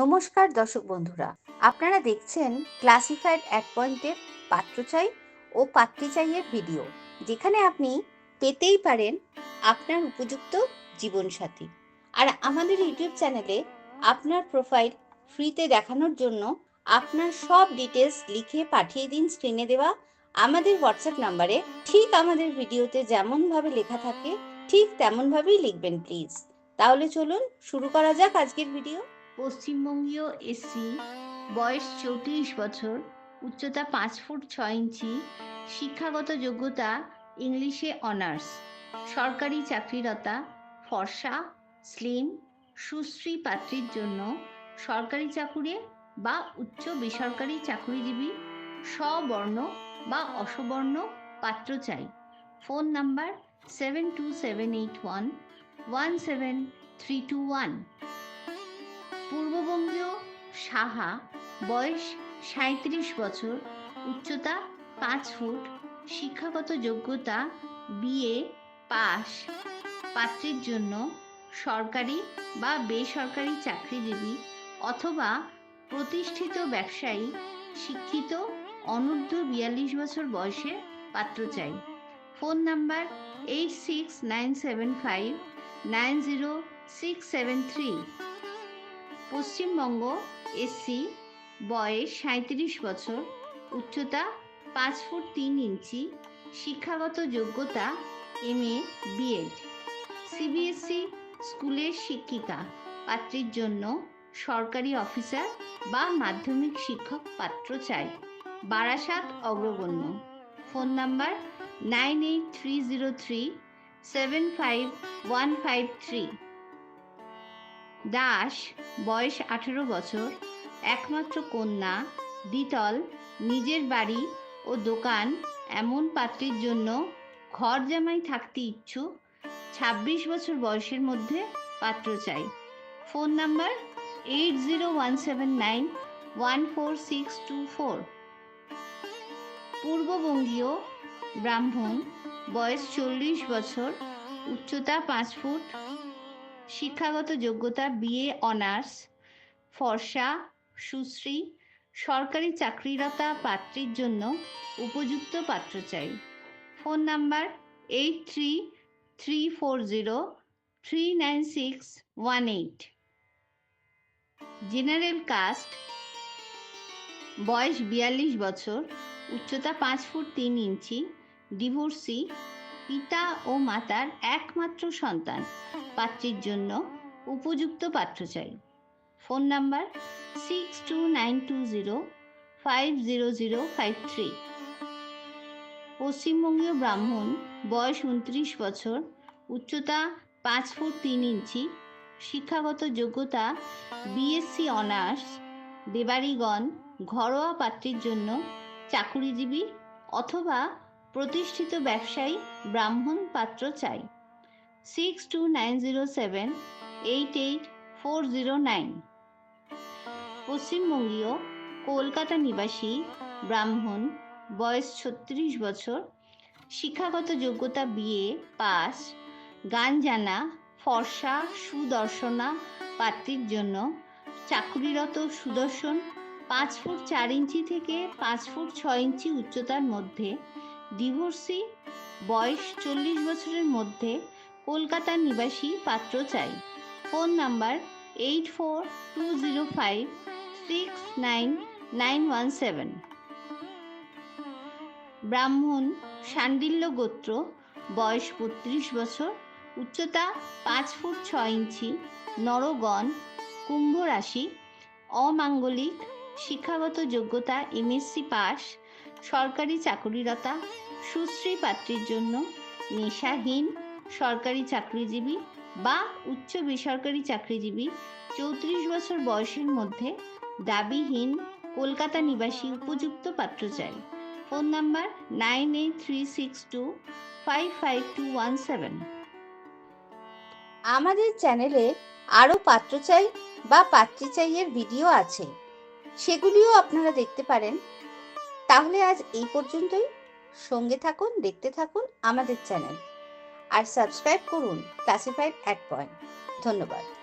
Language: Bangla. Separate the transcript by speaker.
Speaker 1: নমস্কার দর্শক বন্ধুরা। আপনারা দেখছেন ক্লাসিফাইড এক পয়েন্টের পাত্র চাই ও পাত্রী চাইয়ের ভিডিও, যেখানে আপনি পেতেই পারেন আপনার উপযুক্ত জীবনসাথী। আর আমাদের ইউটিউব চ্যানেলে আপনার প্রোফাইল ফ্রিতে দেখানোর জন্য আপনার সব ডিটেলস লিখে পাঠিয়ে দিন স্ক্রিনে দেওয়া। আমাদের হোয়াটসঅ্যাপ নাম্বারে ঠিক আমাদের ভিডিওতে যেমনভাবে লেখা থাকে, ঠিক তেমনভাবেই লিখবেন প্লিজ তাহলে চলুন শুরু করা যাক আজকের ভিডিও
Speaker 2: পশ্চিমবঙ্গীয় এসসি বয়স চৌত্রিশ বছর, উচ্চতা পাঁচ ফুট ছয় ইঞ্চি, শিক্ষাগত যোগ্যতা ইংলিশে অনার্স। সরকারি চাকরিরতা ফর্সা, স্লিম, সুশ্রী পাত্রীর জন্য সরকারি চাকুরে বা উচ্চ বেসরকারি চাকুরিজীবী স্ববর্ণ বা অসবর্ণ পাত্র চাই। Phone number seven two seven eight one one seven three two one. পূর্ববঙ্গীয় Saha, বয়স সাঁত্রিশ বছর, উচ্চতা পাঁচ ফুট, শিক্ষাগত যোগ্যতা বিএ পাস পাত্রীর জন্য সরকারি বা বেসরকারি চাকরিজীবী অথবা প্রতিষ্ঠিত ব্যবসায়ী, শিক্ষিত, অনূর্ধ্ব বিয়াল্লিশ বছর বয়সে পাত্র চাই। Phone number eight six nine seven five nine zero six seven three. Paschimbanga SC, বয়স সাঁত্রিশ বছর, উচ্চতা পাঁচ ফুট তিন ইঞ্চি, শিক্ষাগত যোগ্যতা এম এ বিএড সিবিএসসি স্কুলের শিক্ষিকা, পাত্রীর জন্য সরকারি অফিসার বা মাধ্যমিক শিক্ষক পাত্র চাই। Barasat অগ্রগণ্য। Phone number nine eight three zero three seven five one five three. Das, বয়স আঠেরো বছর, একমাত্র কন্যা, দ্বিতল, নিজের বাড়ি ও দোকান এমন পাত্রীর জন্য ঘর জামাই থাকতে ইচ্ছুক, ছাব্বিশ বছর বয়সের মধ্যে পাত্র চাই। Phone number eight zero one seven nine one four six two four পূর্ববঙ্গীয় ব্রাহ্মণ, বয়স চল্লিশ বছর, উচ্চতা পাঁচ ফুট শিক্ষাগত যোগ্যতা বিএ অনার্স ফর্সা, সুশ্রী, সরকারি চাকরিরতা পাত্রীর জন্য উপযুক্ত পাত্র চাই। Phone number eight three three four zero three nine six one eight general caste, বয়স বিয়াল্লিশ বছর, উচ্চতা পাঁচ ফুট তিন ইঞ্চি, ডিভোর্সি পিতা ও মাতার একমাত্র সন্তান। পাত্রীর জন্য উপযুক্ত পাত্র চাই phone number six two nine two zero five zero zero five three পশ্চিমবঙ্গীয় ব্রাহ্মণ, বয়স উনত্রিশ বছর, উচ্চতা পাঁচ ফুট তিন ইঞ্চি, শিক্ষাগত যোগ্যতা বিএসসি অনার্স দেবাড়িগণ ঘরোয়া পাত্রীর জন্য চাকুরিজীবী অথবা প্রতিষ্ঠিত ব্যবসায়ী ব্রাহ্মণ পাত্র চাই। Six two nine zero seven eight eight four zero nine পশ্চিমবঙ্গীয় Kolkata নিবাসী ব্রাহ্মণ, বয়স ছত্রিশ বছর, শিক্ষাগত যোগ্যতা বিএ পাস, গান জানা, ফর্সা, সুদর্শনা, পাত্রীর জন্য চাকুরিরত সুদর্শন, পাঁচ ফুট চার ইঞ্চি থেকে পাঁচ ফুট ছয় ইঞ্চি উচ্চতার মধ্যে ডিভোর্সি বয়স চল্লিশ বছরের মধ্যে কলকাতার নিবাসী পাত্র চাই। Phone number eight four two zero five six nine nine one seven. ব্রাহ্মণ সান্ডিল্য গোত্র, বয়স বত্রিশ বছর, উচ্চতা পাঁচ ফুট ছ ইঞ্চি, নরগণ, কুম্ভ রাশি, অমাঙ্গলিক, শিক্ষাগত যোগ্যতা এমএসসি পাস সরকারি চাকুরিরতা, সুশ্রী পাত্রীর জন্য নেশাহীন সরকারি চাকরিজীবী বা উচ্চ বেসরকারি চাকরিজীবী চৌত্রিশ বছর বয়সের মধ্যে দাবিহীন কলকাতা নিবাসী উপযুক্ত পাত্র চাই। Phone number nine eight three six two five five two one seven.
Speaker 1: আমাদের চ্যানেলে আরও পাত্র চাই বা পাত্রী চাইয়ের ভিডিও আছে। সেগুলিও আপনারা দেখতে পারেন তাহলে আজ এই পর্যন্তই। সঙ্গে থাকুন, দেখতে থাকুন আমাদের চ্যানেল। আর সাবস্ক্রাইব করুন ক্লাসিফাইড এক পয়েন্ট। ধন্যবাদ।